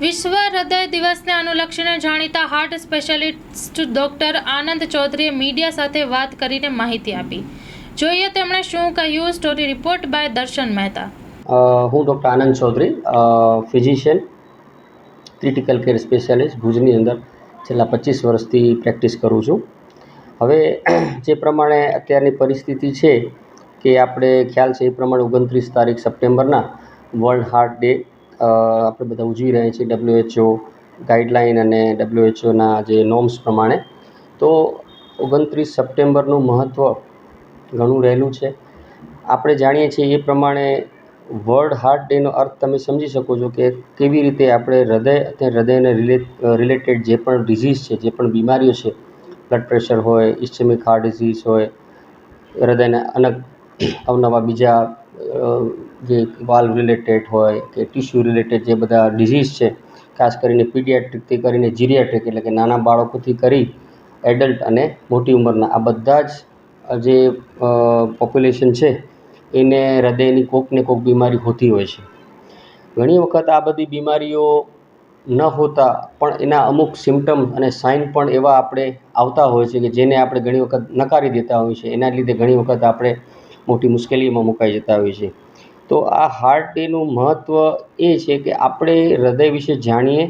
વિશ્વ હૃદય દિવસને અનુલક્ષીને જાણીતા હાર્ટ સ્પેશિયાલિસ્ટ ડોક્ટર આનંદ ચૌધરીએ મીડિયા સાથે વાત કરીને માહિતી આપી. જોઈએ તેમણે શું કહ્યું, story report by Darshan Mehta. હું doctor Anand Chaudhary physician, critical care specialist, ભુજની અંદર છેલ્લા પચીસ વર્ષથી પ્રેક્ટિસ કરું છું. હવે, જે પ્રમાણે અત્યારની પરિસ્થિતિ છે કે આપણે ખ્યાલ છે એ પ્રમાણે ઓગણત્રીસ તારીખ સપ્ટેમ્બરના વર્લ્ડ હાર્ટ ડે આપણે બધા ઉજવી રહ્યા છીએ ડબ્લ્યુએચઓ ગાઈડલાઇન અને ડબ્લ્યુએચઓના જે નોર્મ્સ પ્રમાણે. તો ઓગણત્રીસ સપ્ટેમ્બરનું મહત્ત્વ ઘણું રહેલું છે. આપણે જાણીએ છીએ એ પ્રમાણે વર્લ્ડ હાર્ટ ડેનો અર્થ તમે સમજી શકો છો કે કેવી રીતે આપણે હૃદય અને હૃદયને રિલેટ રિલેટેડ જે પણ ડિઝીઝ છે, જે પણ બીમારીઓ છે બ્લડ પ્રેશર હોય ઇસ્ચેમિક હાર્ટ ડિઝીઝ હોય, હૃદયના અનેક અવનવા બીજા જે વાલ્વ રિલેટેડ હોય કે ટિશ્યુ રિલેટેડ જે બધા ડિઝીઝ છે, ખાસ કરીને પીડિયાટ્રિકથી કરીને જીરિયાટ્રિક એટલે કે નાના બાળકોથી કરી એડલ્ટ અને મોટી ઉંમરના, આ બધા જ જે પોપ્યુલેશન છે, એને હૃદયની કોક ને કોક બીમારી હોતી હોય છે. ઘણી વખત આ બધી બીમારીઓ ન હોતા, પણ એના અમુક સિમ્ટમ અને સાઇન પણ એવા આપણે આવતા હોય છે કે જેને આપણે ઘણી વખત નકારી દેતા હોઈએ છીએ. એના લીધે ઘણી વખત આપણે મોટી મુશ્કેલીમાં મુકાઈ જતા હોય છે. તો આ હાર્ટ ડેનું મહત્ત્વ એ છે કે આપણે હૃદય વિશે જાણીએ,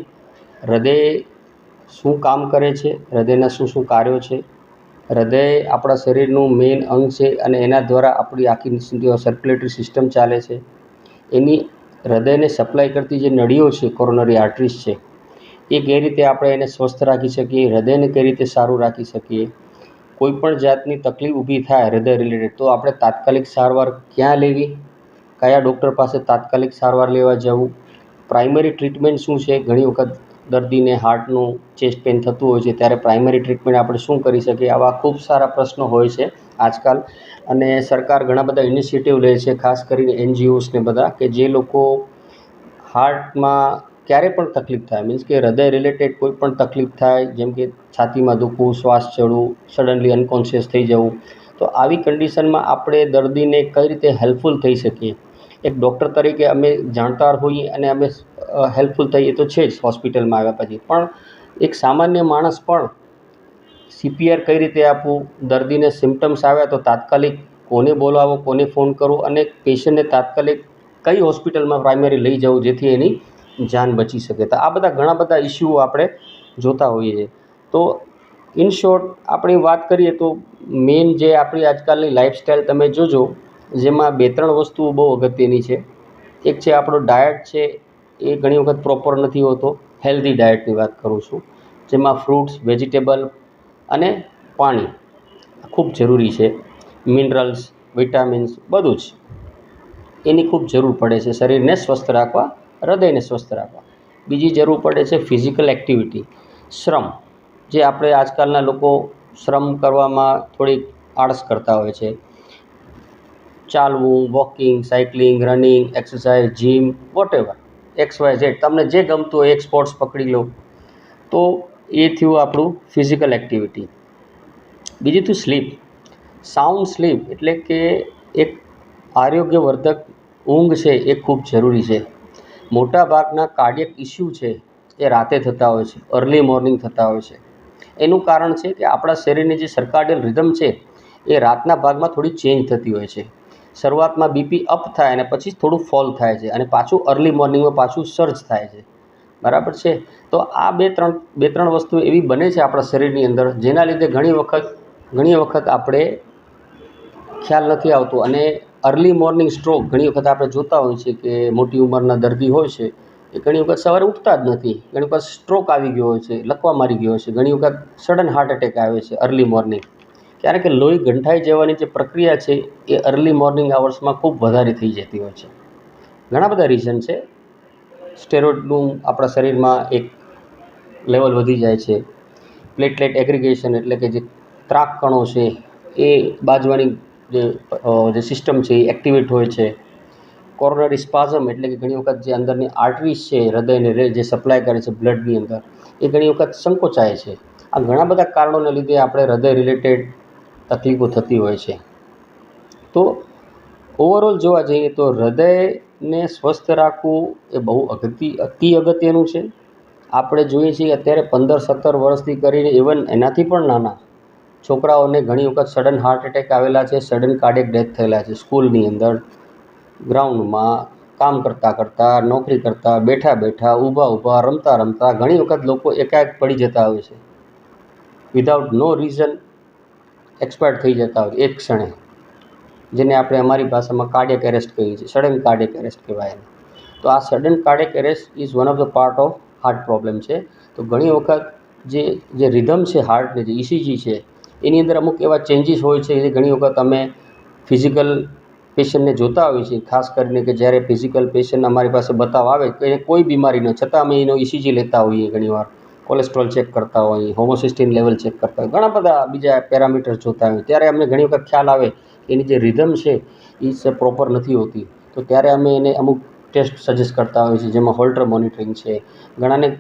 હૃદય શું કામ કરે છે, હૃદયના શું શું કાર્યો છે, હૃદય આપણા શરીરનું મેઇન અંગ છે અને એના દ્વારા આપણી આખી સર્ક્યુલેટરી સિસ્ટમ ચાલે છે. એની હૃદયને સપ્લાય કરતી જે નળીઓ છે કોરોનરી આર્ટરીઝ છે, એ કઈ રીતે આપણે એને સ્વસ્થ રાખી શકીએ, હૃદયને કઈ રીતે સારું રાખી શકીએ કોઈ પણ જાતની તકલીફ ઊભી થાય હૃદય રિલેટેડ તો આપણે તાત્કાલિક સારવાર ક્યાં લેવી? કયા ડૉક્ટર પાસે તાત્કાલિક સારવાર લેવા જવું? પ્રાઇમરી ટ્રીટમેન્ટ શું છે? ઘણી વખત દર્દીને હાર્ટનું ચેસ્ટ પેઇન થતું હોય છે, ત્યારે પ્રાઇમરી ટ્રીટમેન્ટ આપણે શું કરી શકીએ? આવા ખૂબ સારા પ્રશ્નો હોય છે આજકાલ, અને સરકાર ઘણા બધા ઇનિશિયેટિવ લે છે, ખાસ કરીને એનજીઓસને બધા, કે જે લોકો હાર્ટમાં ક્યારે પણ તકલીફ થાય. મીન્સ કે હૃદય રિલેટેડ કોઈ પણ તકલીફ થાય, જેમ કે છાતીમાં દુખવું, શ્વાસ ચડવું સડનલી અનકોન્શિયસ થઈ જવું, તો આવી કન્ડિશનમાં આપણે દર્દીને કઈ રીતે હેલ્પફુલ થઈ શકીએ? એક ડૉક્ટર તરીકે અમે જાણકાર હોઈએ અને અમે હેલ્પફુલ થઈએ તો છે જ હોસ્પિટલમાં આવ્યા પછી. પણ એક સામાન્ય માણસ પણ સીપીઆર કઈ રીતે આપવું? દર્દીને સિમ્ટમ્સ આવ્યા તો તાત્કાલિક કોને બોલાવો, કોને ફોન કરવો અને પેશન્ટને તાત્કાલિક કઈ હોસ્પિટલમાં પ્રાઇમરી લઈ જવું જેથી એની જાન બચી શકે. તો આ બધા ઘણા બધા ઇસ્યુઓ આપણે જોતા હોઈએ છીએ. તો ઇન શોર્ટ આપણી વાત કરીએ તો મેઇન જે આપણી આજકાલની લાઇફસ્ટાઈલ તમે જોજો, જેમાં બે ત્રણ વસ્તુઓ બહુ અગત્યની છે. એક છે આપણો ડાયટ છે, એ ઘણી વખત પ્રોપર નથી હોતો. હેલ્ધી ડાયટની વાત કરું છું. જેમાં ફ્રૂટ્સ વેજીટેબલ અને પાણી ખૂબ જરૂરી છે. મિનરલ્સ વિટામિન્સ બધું જ એની ખૂબ જરૂર પડે છે. શરીરને સ્વસ્થ રાખવા હૃદયને સ્વસ્થ રાખવા. બીજી જરૂર પડે છે ફિઝિકલ એક્ટિવિટી શ્રમ. જે આપણે આજકાલના લોકો શ્રમ કરવામાં થોડીક આળસ કરતા હોય છે. ચાલવું walking cycling running exercise gym whatever X Y Z. તમને જે ગમતું હોય એક સ્પોર્ટ્સ પકડી લો, તો એ થયું આપણું ફિઝિકલ એક્ટિવિટી બીજી થયું સ્લીપ સાઉન્ડ સ્લીપ એટલે કે એક આરોગ્યવર્ધક ઊંઘ છે એ ખૂબ જરૂરી છે. મોટા ભાગના કાર્ડિયક ઇસ્યુ છે, એ રાતે થતા હોય છે, અર્લી મોર્નિંગ થતા હોય છે. એનું કારણ છે કે આપણા શરીરની જે સર્કાડિયલ રિધમ છે, એ રાતના ભાગમાં થોડી ચેન્જ થતી હોય છે. શરૂઆતમાં બીપી અપ થાય અને પછી થોડું ફોલ થાય છે અને પાછું અર્લી મોર્નિંગમાં પાછું સર્જ થાય છે. બરાબર છે? તો આ બે ત્રણ બે ત્રણ વસ્તુ એવી બને છે આપણા શરીરની અંદર, જેના લીધે ઘણી વખત ઘણી વખત આપણે ખ્યાલ નથી આવતો અને અર્લી મોર્નિંગ સ્ટ્રોક ઘણી વખત આપણે જોતા હોઈએ છીએ કે મોટી ઉંમરના દર્દી હોય છે, એ ઘણી વખત સવારે ઉઠતા જ નથી. ઘણી વખત સ્ટ્રોક આવી ગયો હોય છે, લકવા મારી ગયો હોય છે, ઘણી વખત સડન હાર્ટ એટેક આવે છે અર્લી મોર્નિંગ કારણ કે લોહી ગંઠાઈ જવાની જે પ્રક્રિયા છે, એ અર્લી મોર્નિંગ આવર્સમાં ખૂબ વધારે થઈ જતી હોય છે. ઘણા બધા રીઝન છે. સ્ટેરોઇડનું આપણા શરીરમાં એક લેવલ વધી જાય છે. પ્લેટલેટ એગ્રિગેશન એટલે કે જે ત્રાક કણો છે, એ બાજવાની જે જે સિસ્ટમ છે એ એક્ટિવેટ હોય છે. કોરોનરી સ્પાઝમ એટલે કે ઘણી વખત જે અંદરની આર્ટરીઝ છે, હૃદયને જે સપ્લાય કરે છે બ્લડની અંદર, એ ઘણી વખત સંકોચાય છે. આ ઘણા બધા કારણોને લીધે આપણે હૃદય રિલેટેડ તકલીફો થતી હોય છે. તો ઓવરઓલ જોવા જઈએ તો હૃદયને સ્વસ્થ રાખવું એ બહુ અગત્ય અતિ અગત્યનું છે. આપણે જોઈએ છીએ અત્યારે પંદર સત્તર વર્ષથી કરીને ઇવન એનાથી પણ નાના છોકરાઓને ઘણી વખત સડન હાર્ટ એટેક આવેલા છે સડન કાર્ડિયક ડેથ થયેલા છે. સ્કૂલની અંદર ગ્રાઉન્ડમાં કામ કરતાં કરતાં, નોકરી કરતાં, બેઠા બેઠા, ઊભા ઊભા, રમતા રમતા ઘણી વખત લોકો એકાએક પડી જતા હોય છે. વિધાઉટ નો રીઝન એક્સપાયર્ડ થઈ જતા હોય એક ક્ષણે. જેને આપણે અમારી ભાષામાં કાર્ડિયક એરેસ્ટ કહીએ છીએ સડન કાર્ડિયક એરેસ્ટ કહેવાય એને. તો આ sudden cardiac arrest is one of the part of heart problem છે. તો ઘણી વખત જે જે રિધમ છે હાર્ટની જે ઇસીજી છે એની અંદર અમુક એવા ચેન્જીસ હોય છે જે ઘણી વખત અમે ફિઝિકલ પેશન્ટને જોતા હોઈએ છીએ. ખાસ કરીને કે જ્યારે ફિઝિકલ પેશન્ટ અમારી પાસે બતાવવા આવે તો એને કોઈ ન છતાં અમે એનો ઇસીજી લેતા હોઈએ ઘણીવાર કોલેસ્ટ્રોલ ચેક કરતા હોઈએ હોમોસિસ્ટીન લેવલ ચેક કરતા હોય ઘણા બધા બીજા પેરામીટર્સ જોતા હોય ત્યારે અમને ઘણી વખત ખ્યાલ આવે એની જે રિધમ છે એ પ્રોપર નથી હોતી. તો ત્યારે અમે એને અમુક ટેસ્ટ સજેસ્ટ કરતા હોઈએ છીએ. જેમાં હોલ્ટર મોનિટરિંગ છે. ઘણાને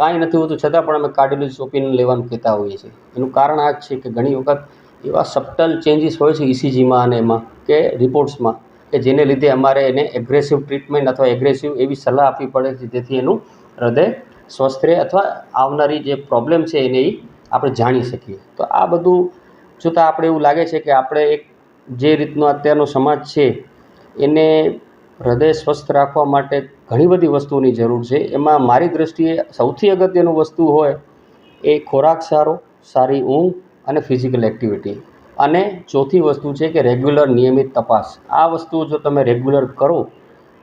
કાંઈ નથી હોતું, છતાં પણ અમે કાર્ડિયોલોજીસ્ટ ઓપિનિયન લેવાનું કહેતા હોઈએ છીએ. એનું કારણ આ જ છે કે ઘણી વખત એવા સબટલ ચેન્જીસ હોય છે ઇસીજીમાં અને એમાં કે રિપોર્ટ્સમાં કે જેને લીધે અમારે એને એગ્રેસિવ ટ્રીટમેન્ટ અથવા એગ્રેસિવ એવી સલાહ આપવી પડે છે, જેથી એનું હૃદય સ્વસ્થ રહે અથવા આવનારી જે પ્રોબ્લેમ છે એને એ આપણે જાણી શકીએ. તો આ બધું જોતાં આપણે એવું લાગે છે કે આપણે એક જે રીતનો અત્યારનો સમાજ છે, એને હૃદય સ્વસ્થ રાખવા માટે ઘણી બધી વસ્તુઓની જરૂર છે. એમાં મારી દૃષ્ટિએ સૌથી અગત્યનું વસ્તુ હોય એ ખોરાક સારો, સારી ઊંઘ અને ફિઝિકલ એક્ટિવિટી અને ચોથી વસ્તુ છે કે રેગ્યુલર નિયમિત તપાસ. આ વસ્તુઓ જો તમે રેગ્યુલર કરો,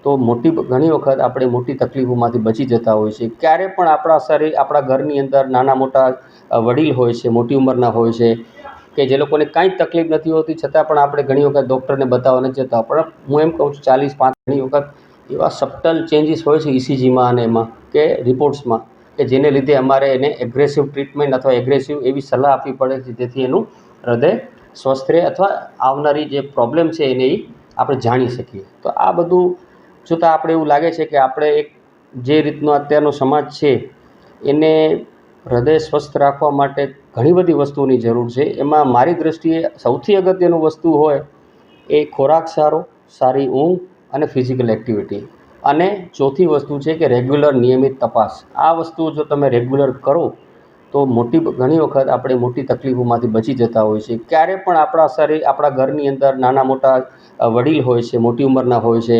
તો મોટી ઘણી વખત આપણે મોટી તકલીફોમાંથી બચી જતા હોય છે. ક્યારે પણ આપણા શરીર, આપણા ઘરની અંદર નાના મોટા વડીલ હોય છે, મોટી ઉંમરના હોય છે, કે જે લોકોને કાંઈ તકલીફ નથી હોતી, છતાં પણ આપણે ઘણી વખત ડૉક્ટરને બતાવવા નથી જતા. પણ હું એમ કહું છું, ચાલીસ પાંચ ઘણી વખત એવા સબટલ ચેન્જીસ હોય છે ઇસીજીમાં અને એમાં કે રિપોર્ટ્સમાં કે જેને લીધે અમારે એને એગ્રેસિવ ટ્રીટમેન્ટ અથવા એગ્રેસિવ એવી સલાહ આપવી પડે છે, જેથી એનું હૃદય સ્વસ્થ રહે અથવા આવનારી જે પ્રોબ્લેમ છે એને એ આપણે જાણી શકીએ. તો આ બધું જોતાં આપણે એવું લાગે છે કે આપણે એક જે રીતનો અત્યારનો સમાજ છે, એને હૃદય સ્વસ્થ રાખવા માટે ઘણી બધી વસ્તુઓની જરૂર છે. એમાં મારી દૃષ્ટિએ સૌથી અગત્યનું વસ્તુ હોય એ ખોરાક સારો, સારી ઊંઘ અને ફિઝિકલ એક્ટિવિટી અને ચોથી વસ્તુ છે કે રેગ્યુલર નિયમિત તપાસ. આ વસ્તુ જો તમે રેગ્યુલર કરો, તો મોટી ઘણી વખત આપણે મોટી તકલીફોમાંથી બચી જતા હોય છે. ક્યારે પણ આપણા શરીર આપણા ઘરની અંદર નાના મોટા વડીલ હોય છે, મોટી ઉંમરના હોય છે,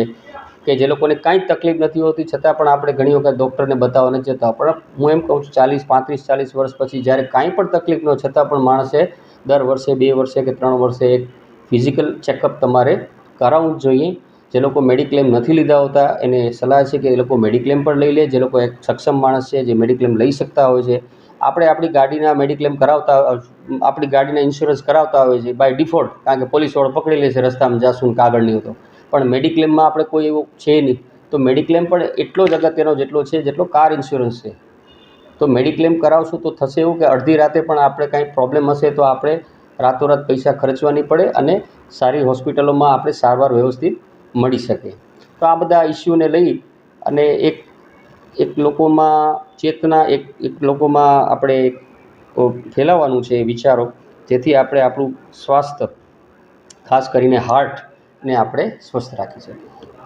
કે જે લોકોને કાંઈ તકલીફ નથી હોતી, છતાં પણ આપણે ઘણી વખત ડૉક્ટરને બતાવવા નથી જતા. પણ હું એમ કહું છું, ચાલીસ, પાંત્રીસ, ચાલીસ વર્ષ પછી જ્યારે કાંઈ પણ તકલીફ ન છતાં પણ માણસે દર વર્ષે, બે વર્ષે કે ત્રણ વર્ષે એક ફિઝિકલ ચેકઅપ તમારે કરાવવું જ જોઈએ. જે લોકો મેડિક્લેમ નથી લીધા હોતા, એને સલાહ છે કે એ લોકો મેડિક્લેમ પણ લઈ લે. જે લોકો એક સક્ષમ માણસ છે, જે મેડિક્લેમ લઈ શકતા હોય છે. આપણે આપણી ગાડીના મેડિક્લેમ કરાવતા, આપણી ગાડીના ઇન્સ્યોરન્સ કરાવતા હોય છે બાય ડિફોલ્ટ કારણ કે પોલીસ વાળો પકડી લે છે રસ્તામાં જાસૂન કાગળ નહીં હતો પણ મેડિક્લેમમાં આપણે કોઈ એવું છે નહીં. તો મેડિક્લેમ પણ એટલો જ અગત્યનો જેટલો છે જેટલો કાર ઇન્સ્યોરન્સ છે. તો મેડિક્લેમ કરાવશું તો થશે એવું કે અડધી રાતે પણ આપણે કાંઈ પ્રોબ્લેમ હશે તો આપણે રાતોરાત પૈસા ખર્ચવા નહીં પડે અને સારી હોસ્પિટલોમાં આપણે સારવાર વ્યવસ્થિત મળી શકે. તો આ બધા ઇસ્યુને લઈ અને એક એક લોકોમાં ચેતના, એક એક લોકોમાં આપણે ફેલાવવાનું છે વિચારો. જેથી આપણે આપણું સ્વાસ્થ્ય, ખાસ કરીને હાર્ટને આપણે સ્વસ્થ રાખી શકીએ.